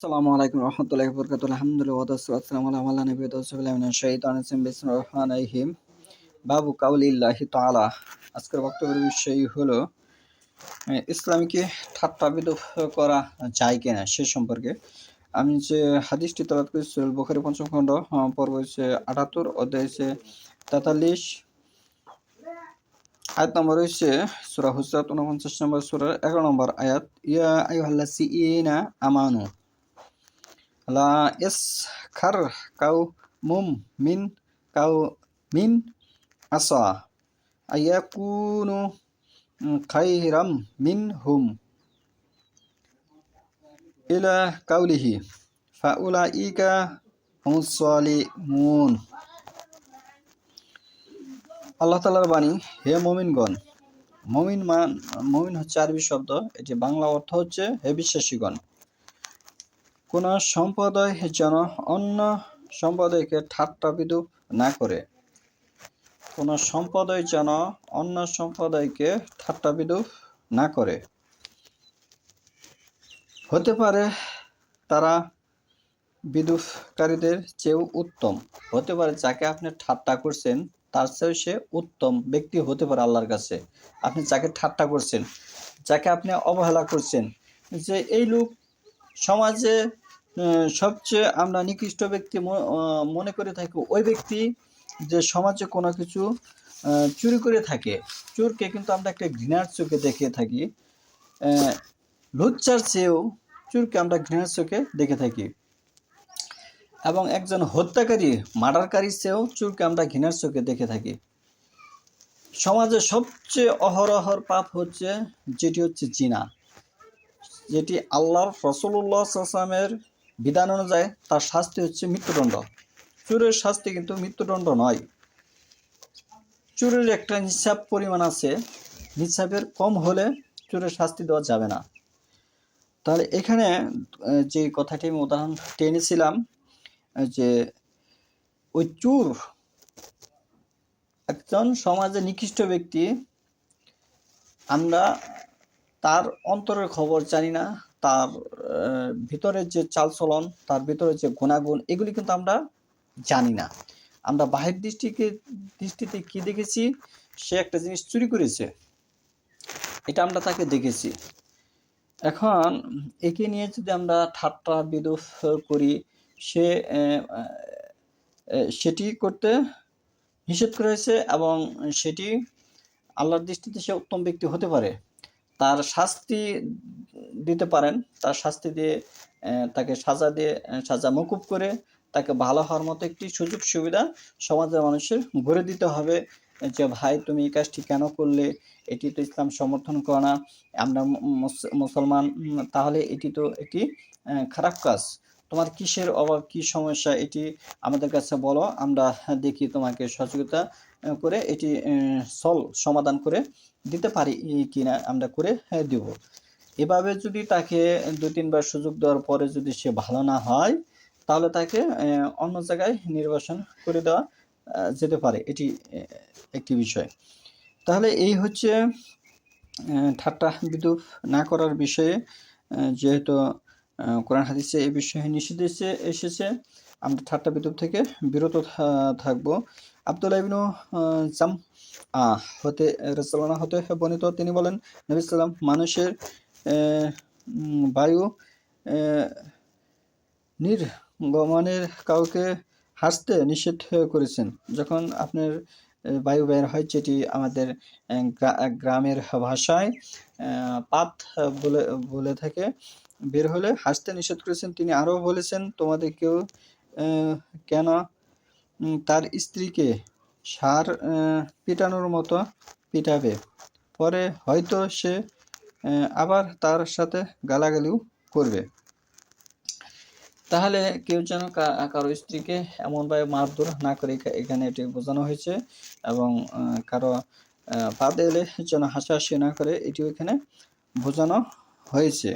আসসালামু আলাইকুম রহমতুল্লাহি বরকাত আলহামদুলিল্লাহ ওয়াদাসসালামু আলা আলা নবী মিনাশ শাইতানির রাজিম। বিসমিল্লাহির রহমানির রহিম। বাবু কাউলিল্লাহি তাআলা। আজকের বক্তব্যের বিষয় হলো আহ, ইসলামীকে ঠাট্টা বিদ্রুপ করা যায় কিনা সে সম্পর্কে। আমি যে হাদিসটি তলাত করেছি সহিহ বুখারী পঞ্চম খণ্ড পর্ব হচ্ছে আটাত্তর অধ্যায় হচ্ছে তেতাল্লিশ। আয়াত নম্বর হচ্ছে সূরা হুজরাত উনপঞ্চাশ নম্বর সূরার এগারো নম্বর আয়াত। ইয়া আইয়ুহাল্লাযীনা আমানু। লা ইয়াসখার কাউ মুম মিন কাউ মিন আসা আয়াকুনু খাইরাম মিন হুম ইলা কাউলিহি ফাউলাইকা হুমুস সালিমুন আল্লাহ তালার বাণী, হে মমিনগণ, মমিন মান, মমিন হচ্ছে আরবি শব্দ, এটি বাংলা অর্থ হচ্ছে হে বিশ্বাসীগণ। কোন সম্প্রদায় যেন অন্য সম্প্রদায়কে ঠাট্টা বিদ্রুপ না করে। কোন সম্প্রদায় যেন অন্য সম্প্রদায়কে ঠাট্টা বিদ্রুপ না করে। হতে পারে তারা বিদ্রুপকারীদের চেয়েও উত্তম। হতে পারে যাকে আপনি ঠাট্টা করছেন, তার চেয়েও সে উত্তম ব্যক্তি হতে পারে আল্লাহর কাছে। আপনি যাকে ঠাট্টা করছেন, যাকে আপনি অবহেলা করছেন, যে এই লোক সমাজে সবচেয়ে আমরা নিকৃষ্ট ব্যক্তি মনে করে থাকি ওই ব্যক্তি যে সমাজে কোনো কিছু চুরি করে থাকে। চোরকে কিন্তু আমরা একটা ঘৃণার চোখে দেখে থাকি। লুচ্চার চেয়েও চোরকে আমরা ঘৃণার চোখে দেখে থাকি। এবং একজন হত্যাকারী মার্ডারকারী চেয়েও চোরকে আমরা ঘৃণার চোখে দেখে থাকি। সমাজে সবচেয়ে অহরহর পাপ হচ্ছে, যেটি হচ্ছে জিনা। যেটি আল্লাহর রসুল্লাহ আসলামের বিধান অনুযায়ী তার শাস্তি হচ্ছে মৃত্যুদণ্ড। চোরের শাস্তি কিন্তু মৃত্যুদণ্ড নয়। চোরের একটা নিঃসাব পরিমাণ আছে। নিঃসাবের কম হলে চোরের শাস্তি দেওয়া যাবে না। তাহলে এখানে যে কথাটি আমি উদাহরণ টেনেছিলাম যে ওই চোর একজন সমাজে নিকৃষ্ট ব্যক্তি, আমরা তার অন্তরের খবর জানি না তার আহ, ভিতরের যে চালচলন তার ভিতরে যে গুণাগুণ এগুলি কিন্তু আমরা জানি না। আমরা বাহির দৃষ্টিকে দৃষ্টিতে কি দেখেছি? সে একটা জিনিস চুরি করেছে। এটা আমরা তাকে দেখেছি। এখন একে নিয়ে যদি আমরা ঠাট্টা বিদুফ করি সে সেটি করতে নিষেধ করেছে এবং সেটি আল্লাহর দৃষ্টিতে সে উত্তম ব্যক্তি হতে পারে। তার শাস্তি দিতে পারেন। তার শাস্তি দিয়ে তাকে সাজা দিয়ে সাজা মকুব করে তাকে ভালো হওয়ার মতো একটি সুযোগ সুবিধা সমাজের মানুষের গড়ে দিতে হবে। যে ভাই তুমি এই কাজটি কেন করলে? এটি তো ইসলাম সমর্থন করে না। আমরা মুসলমান তাহলে এটি তো একটি খারাপ কাজ। তোমার কিসের অভাব কি সমস্যা? এটি আমাদের কাছে বলো। আমরা দেখি তোমাকে আহ, করে এটি সল সমাধান করে দিতে পারি কিনা আমরা করে আহ, দিব। এভাবে যদি তাকে দু তিনবার সুযোগ দেওয়ার পরে যদি সে ভালো না হয় তাহলে তাকে অন্য জায়গায় নির্বাসন করে দেওয়া যেতে পারে। এটি একটি বিষয়। তাহলে এই হচ্ছে ঠাট্টা বিদ্রুপ না করার বিষয়ে যেহেতু কোরআন হাদিসে এই বিষয়ে নিষেধ এসে এসেছে। আমরা ঠাট্টা বিদ্যুৎ থেকে বিরত থাকব। আবদুল্লাহ ইবনু জাম হতে রসলানা হতে বর্ণিত তিনি বলেন, নবী মানুষের বায়ু নির্গমনের কাউকে হাসতে নিষেধ করেছেন। যখন আপনার বায়ু বের হয় যেটি আমাদের গ্রামের ভাষায় পাত বলে বলে থাকে বের হলে হাসতে নিষেধ করেছেন। তিনি আরও বলেছেন তোমাদের কেউ কেন তার স্ত্রীকে সার পিটানোর মতো পিটাবে। পরে হয়তো সে আবার তার সাথে গালাগালিও করবে। তাহলে কেউ যেন কারও স্ত্রীকে এমনভাবে মারধর না করে এখানে এটি বোঝানো হয়েছে এবং কারও পা এলে যেন হাসাহাসি না করে, এটিও এখানে বোঝানো হয়েছে।